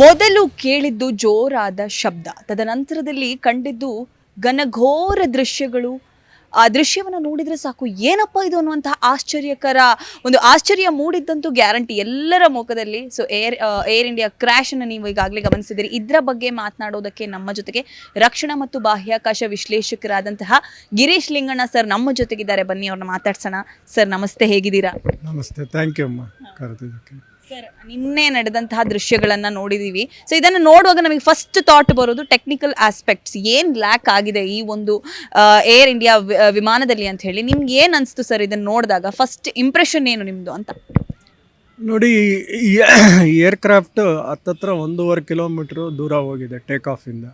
ಮೊದಲು ಕೇಳಿದ್ದು ಜೋರಾದ ಶಬ್ದ, ತದನಂತರದಲ್ಲಿ ಕಂಡಿದ್ದು ಘನಘೋರ ದೃಶ್ಯಗಳು. ಆ ದೃಶ್ಯವನ್ನು ನೋಡಿದ್ರೆ ಸಾಕು, ಏನಪ್ಪ ಇದು ಅನ್ನುವಂತಹ ಆಶ್ಚರ್ಯಕರ, ಒಂದು ಆಶ್ಚರ್ಯ ಮೂಡಿದ್ದಂತೂ ಗ್ಯಾರಂಟಿ ಎಲ್ಲರ ಮುಖದಲ್ಲಿ. So air air India crash ಅನ್ನು ನೀವು ಈಗಾಗಲೇ ಗಮನಿಸಿದಿರಿ ಇದರ ಬಗ್ಗೆ ಮಾತನಾಡೋದಕ್ಕೆ ನಮ್ಮ ಜೊತೆಗೆ ರಕ್ಷಣಾ ಮತ್ತು ಬಾಹ್ಯಾಕಾಶ ವಿಶ್ಲೇಷಕರಾದಂತಹ ಗಿರೀಶ್ ಲಿಂಗಣ್ಣ ಸರ್ ನಮ್ಮ ಜೊತೆಗಿದ್ದಾರೆ. ಬನ್ನಿ ಅವ್ರನ್ನ ಮಾತಾಡ್ಸೋಣ. ಸರ್, ನಮಸ್ತೆ, ಹೇಗಿದ್ದೀರಾ? ನಮಸ್ತೆ ಥ್ಯಾಂಕ್ ಯು ಅಮ್ಮ. ಸರ್, ನಿನ್ನೆ ನಡೆದಂತಹ ದೃಶ್ಯಗಳನ್ನು ನೋಡಿದೀವಿ. ಸೊ ಇದನ್ನು ನೋಡುವಾಗ ನಮಗೆ ಫಸ್ಟ್ ಥಾಟ್ ಬರೋದು ಟೆಕ್ನಿಕಲ್ ಆಸ್ಪೆಕ್ಟ್ಸ್ ಏನ್ ಲ್ಯಾಕ್ ಆಗಿದೆ ಈ ಒಂದು ಏರ್ ಇಂಡಿಯಾ ವಿಮಾನದಲ್ಲಿ ಅಂತ ಹೇಳಿ. ನಿಮ್ಗೆ ಏನು ಅನಿಸ್ತು ಸರ್ ಇದನ್ನು ನೋಡಿದಾಗ? ಫಸ್ಟ್ ಇಂಪ್ರೆಷನ್ ಏನು ನಿಮ್ಮದು ಅಂತ? ನೋಡಿ ಏರ್ಕ್ರಾಫ್ಟ್ ಹತ್ತತ್ರ ಒಂದೂವರೆ ಕಿಲೋಮೀಟ್ರ್ ದೂರ ಹೋಗಿದೆ ಟೇಕ್ ಆಫಿಂದ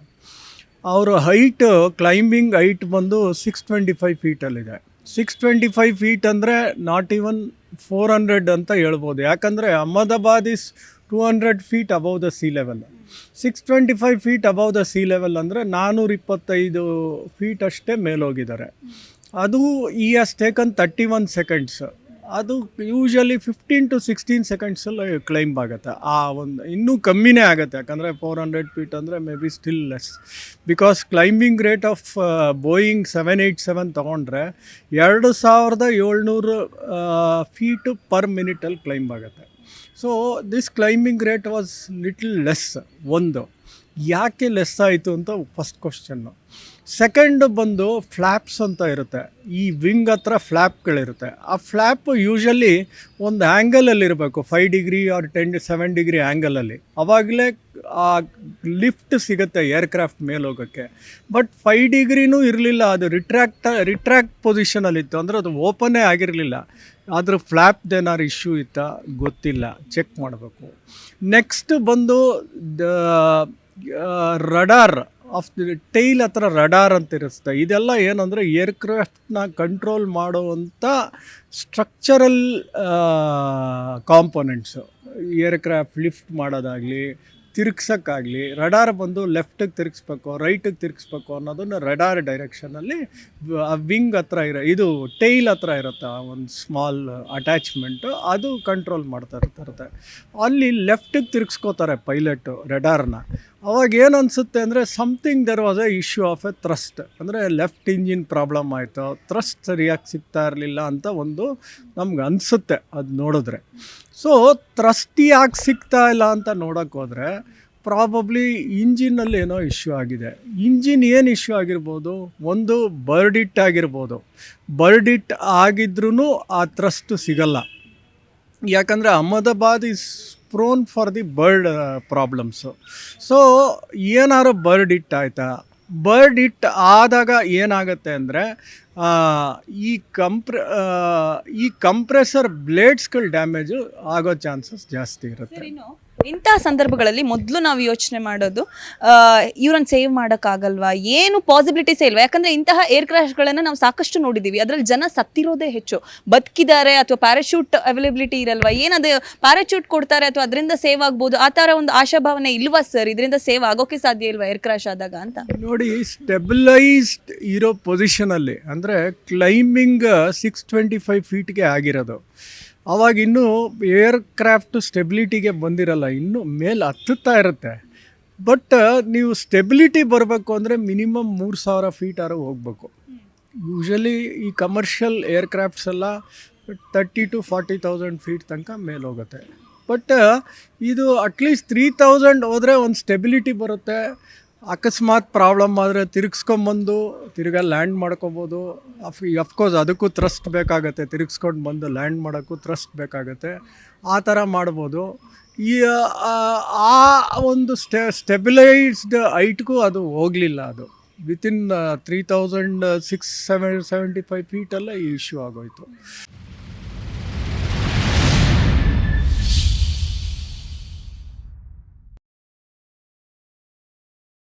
ಅವರು ಹೈಟ್ ಕ್ಲೈಂಬಿಂಗ್ ಹೈಟ್ ಬಂದು ಸಿಕ್ಸ್ ಟ್ವೆಂಟಿ ಫೈವ್ ಫೀಟಲ್ಲಿದೆ ಸಿಕ್ಸ್ ಟ್ವೆಂಟಿ ಫೈವ್ ಫೀಟ್ ಅಂದರೆ ನಾಟ್ ಈವನ್ ಫೋರ್ ಹಂಡ್ರೆಡ್ ಅಂತ ಹೇಳ್ಬೋದು. ಯಾಕಂದರೆ Ahmedabad is two hundred feet above the sea level six twenty five feet above the sea level ಅಂದರೆ ನಾನ್ನೂರ ಇಪ್ಪತ್ತೈದು feet ಅಷ್ಟೇ ಮೇಲೋಗಿದ್ದಾರೆ. ಅದು ಈ has taken thirty one seconds ಅದು ಯೂಶಲಿ ಫಿಫ್ಟೀನ್ ಟು ಸಿಕ್ಸ್ಟೀನ್ ಸೆಕೆಂಡ್ಸಲ್ಲಿ ಕ್ಲೈಂಬ್ ಆಗುತ್ತೆ. ಆ ಒಂದು ಇನ್ನೂ ಕಮ್ಮಿನೇ ಆಗುತ್ತೆ. ಯಾಕಂದರೆ ಫೋರ್ ಹಂಡ್ರೆಡ್ ಫೀಟ್ ಅಂದರೆ maybe still less because climbing rate of Boeing seven eight seven ತೊಗೊಂಡ್ರೆ ಎರಡು ಸಾವಿರದ ಏಳ್ನೂರು ಫೀಟು ಪರ್ ಮಿನಿಟಲ್ಲಿ ಕ್ಲೈಂಬ್ ಆಗುತ್ತೆ. So this climbing rate was little less ಒಂದು. ಯಾಕೆ ಲೆಸ್ ಆಯಿತು ಅಂತ ಫಸ್ಟ್ ಕ್ವಶನ್ನು ಸೆಕೆಂಡ್ ಬಂದು ಫ್ಲ್ಯಾಪ್ಸ್ ಅಂತ ಇರುತ್ತೆ. ಈ ವಿಂಗ್ ಹತ್ರ ಫ್ಲ್ಯಾಪ್ಗಳಿರುತ್ತೆ ಆ ಫ್ಲ್ಯಾಪ್ ಯೂಶಲಿ ಒಂದು ಆ್ಯಂಗಲಲ್ಲಿರಬೇಕು five degree or ten seven degree ಆ್ಯಂಗಲಲ್ಲಿ ಅವಾಗಲೇ, ಆ ಲಿಫ್ಟ್ ಸಿಗುತ್ತೆ ಏರ್ಕ್ರಾಫ್ಟ್ ಮೇಲೆ ಹೋಗೋಕ್ಕೆ. ಬಟ್ ಫೈವ್ ಡಿಗ್ರಿನೂ ಇರಲಿಲ್ಲ. ಅದು ರಿಟ್ರ್ಯಾಕ್ಟ್ ರಿಟ್ರ್ಯಾಕ್ಟ್ ಪೊಸಿಷನಲ್ಲಿತ್ತು ಅಂದರೆ ಅದು ಓಪನ್ನೇ ಆಗಿರಲಿಲ್ಲ. ಅದ್ರ ಫ್ಲ್ಯಾಪ್ದೇನಾರು ಇಶ್ಯೂ ಇತ್ತಾ? ಗೊತ್ತಿಲ್ಲ. ಚೆಕ್ ಮಾಡಬೇಕು. ನೆಕ್ಸ್ಟ್ ಬಂದು ರಡಾರ್ ಆಫ್ ದಿ ಟೈಲ್ ಹತ್ರ ರಡಾರ್ ಅಂತ ಇರುತ್ತೆ. ಇದೆಲ್ಲ ಏನಂದರೆ ಏರ್ಕ್ರಾಫ್ಟ್ನ ಕಂಟ್ರೋಲ್ ಮಾಡುವಂಥ ಸ್ಟ್ರಕ್ಚರಲ್ ಕಾಂಪೊನೆಂಟ್ಸು ಏರ್ಕ್ರಾಫ್ಟ್ ಲಿಫ್ಟ್ ಮಾಡೋದಾಗಲಿ, ತಿರುಗ್ಸೋಕ್ಕಾಗಲಿ ರಡಾರ್ ಬಂದು ಲೆಫ್ಟಿಗೆ ತಿರುಗಿಸ್ಬೇಕು ರೈಟಿಗೆ ತಿರುಗಿಸ್ಬೇಕು ಅನ್ನೋದನ್ನು ರಡಾರ್ ಡೈರೆಕ್ಷನಲ್ಲಿ ಆ ವಿಂಗ್ ಹತ್ರ ಇರೋ, ಇದು ಟೈಲ್ ಹತ್ರ ಇರುತ್ತೆ ಒಂದು ಸ್ಮಾಲ್ ಅಟ್ಯಾಚ್ಮೆಂಟು ಅದು ಕಂಟ್ರೋಲ್ ಮಾಡ್ತಾ ಇರ್ತಿರುತ್ತೆ ಅಲ್ಲಿ ಲೆಫ್ಟಿಗೆ ತಿರುಗಿಸ್ಕೋತಾರೆ ಪೈಲಟು ರಡಾರ್ನ ಅವಾಗ ಏನು ಅನಿಸುತ್ತೆ ಅಂದರೆ something there was a issue of a thrust ಅಂದರೆ ಲೆಫ್ಟ್ ಇಂಜಿನ್ ಪ್ರಾಬ್ಲಮ್ ಆಯಿತು. ಥ್ರಸ್ಟ್ ಸರಿಯಾಗಿ ಸಿಗ್ತಾ ಇರಲಿಲ್ಲ ಅಂತ ಒಂದು ನಮ್ಗೆ ಅನಿಸುತ್ತೆ ಅದು ನೋಡಿದ್ರೆ. ಸೊ ಥ್ರಸ್ಟ್ ಯಾಕೆ ಸಿಗ್ತಾ ಇಲ್ಲ ಅಂತ ನೋಡೋಕೆ ಹೋದರೆ ಪ್ರಾಬಬ್ಲಿ ಇಂಜಿನಲ್ಲಿ ಏನೋ ಇಶ್ಯೂ ಆಗಿದೆ. ಇಂಜಿನ್ ಏನು ಇಶ್ಯೂ ಆಗಿರ್ಬೋದು? ಒಂದು ಬರ್ಡಿಟ್ ಆಗಿರ್ಬೋದು. ಬರ್ಡಿಟ್ ಆಗಿದ್ರೂ ಆ ಥ್ರಸ್ಟು ಸಿಗಲ್ಲ. ಯಾಕಂದರೆ Ahmedabad is prone for the bird problems so ಏನಾದ್ರು ಬರ್ಡ್ ಇಟ್ ಆಯಿತಾ? ಬರ್ಡ್ ಇಟ್ ಆದಾಗ ಏನಾಗುತ್ತೆ ಅಂದರೆ ಈ ಕಂಪ್ರ ಈ ಕಂಪ್ರೆಸರ್ ಬ್ಲೇಡ್ಸ್ಗಳು ಡ್ಯಾಮೇಜು ಆಗೋ ಚಾನ್ಸಸ್ ಜಾಸ್ತಿ ಇರುತ್ತೆ. ಇಂತಹ ಸಂದರ್ಭಗಳಲ್ಲಿ ಮೊದಲು ನಾವು ಯೋಚನೆ ಮಾಡೋದು ಇವ್ರನ್ನ ಸೇವ್ ಮಾಡೋಕ್ಕಾಗಲ್ವಾ? ಏನು ಪಾಸಿಬಿಲಿಟೀಸೇ ಇಲ್ವಾ? ಯಾಕಂದರೆ ಇಂತಹ ಏರ್ ಕ್ರಾಶ್ಗಳನ್ನು ನಾವು ಸಾಕಷ್ಟು ನೋಡಿದ್ದೀವಿ ಅದರಲ್ಲಿ ಜನ ಸತ್ತಿರೋದೇ ಹೆಚ್ಚು. ಬದುಕಿದ್ದಾರೆ ಅಥವಾ ಪ್ಯಾರಾಶೂಟ್ ಅವೈಲೇಬಿಲಿಟಿ ಇರಲ್ವಾ? ಏನದು ಪ್ಯಾರಾಶೂಟ್ ಕೊಡ್ತಾರೆ ಅಥವಾ ಅದರಿಂದ ಸೇವ್ ಆಗ್ಬೋದು? ಆ ಥರ ಒಂದು ಆಶಾಭಾವನೆ ಇಲ್ವಾ ಸರ್ ಇದರಿಂದ ಸೇವ್ ಆಗೋಕೆ ಸಾಧ್ಯ ಇಲ್ವಾ ಏರ್ ಕ್ರಾಶ್ ಆದಾಗ ಅಂತ? ನೋಡಿ ಸ್ಟೆಬಿಲೈಸ್ಡ್ ಇರೋ ಪೊಸಿಷನಲ್ಲಿ ಅಂದರೆ ಕ್ಲೈಂಬಿಂಗ್ ಸಿಕ್ಸ್ ಟ್ವೆಂಟಿ ಫೈವ್ ಫೀಟ್ಗೆ ಆಗಿರೋದು. ಅವಾಗ ಇನ್ನೂ ಏರ್ಕ್ರಾಫ್ಟ್ ಸ್ಟೆಬಿಲಿಟಿಗೆ ಬಂದಿರಲ್ಲ, ಇನ್ನೂ ಮೇಲೆ ಹತ್ತುತ್ತಾ ಇರುತ್ತೆ. ಬಟ್ ನೀವು ಸ್ಟೆಬಿಲಿಟಿ ಬರಬೇಕು ಅಂದರೆ ಮಿನಿಮಮ್ ಮೂರು ಸಾವಿರ ಫೀಟ್ ಆರು ಹೋಗಬೇಕು. ಯೂಶಲಿ ಈ ಕಮರ್ಷಿಯಲ್ ಏರ್ಕ್ರಾಫ್ಟ್ಸ್ ಎಲ್ಲ thirty to forty thousand feet ತನಕ ಮೇಲೆ ಹೋಗುತ್ತೆ. ಬಟ್ ಇದು ಅಟ್ಲೀಸ್ಟ್ ತ್ರೀ ತೌಸಂಡ್ ಹೋದರೆ ಒಂದು ಸ್ಟೆಬಿಲಿಟಿ ಬರುತ್ತೆ. ಅಕಸ್ಮಾತ್ ಪ್ರಾಬ್ಲಮ್ ಆದರೆ ತಿರುಗಿಸ್ಕೊಂಬಂದು ತಿರ್ಗಾ ಲ್ಯಾಂಡ್ ಮಾಡ್ಕೊಬೋದು. ಅಫ್ ಅಫ್ಕೋರ್ಸ್ ಅದಕ್ಕೂ ಥ್ರಸ್ಟ್ ಬೇಕಾಗುತ್ತೆ. ತಿರುಗಿಸ್ಕೊಂಡು ಬಂದು ಲ್ಯಾಂಡ್ ಮಾಡೋಕ್ಕೂ ಥ್ರಸ್ಟ್ ಬೇಕಾಗುತ್ತೆ. ಆ ಥರ ಮಾಡ್ಬೋದು. ಈ, ಆ ಆ ಒಂದು ಸ್ಟೆ ಸ್ಟೆಬಿಲೈಸ್ಡ್ ಐಟ್ಗೂ ಅದು ಹೋಗಲಿಲ್ಲ ಅದು. Within three thousand six seven seventy five ಫೀಟಲ್ಲೇ ಈ ಇಶ್ಯೂ ಆಗೋಯ್ತು.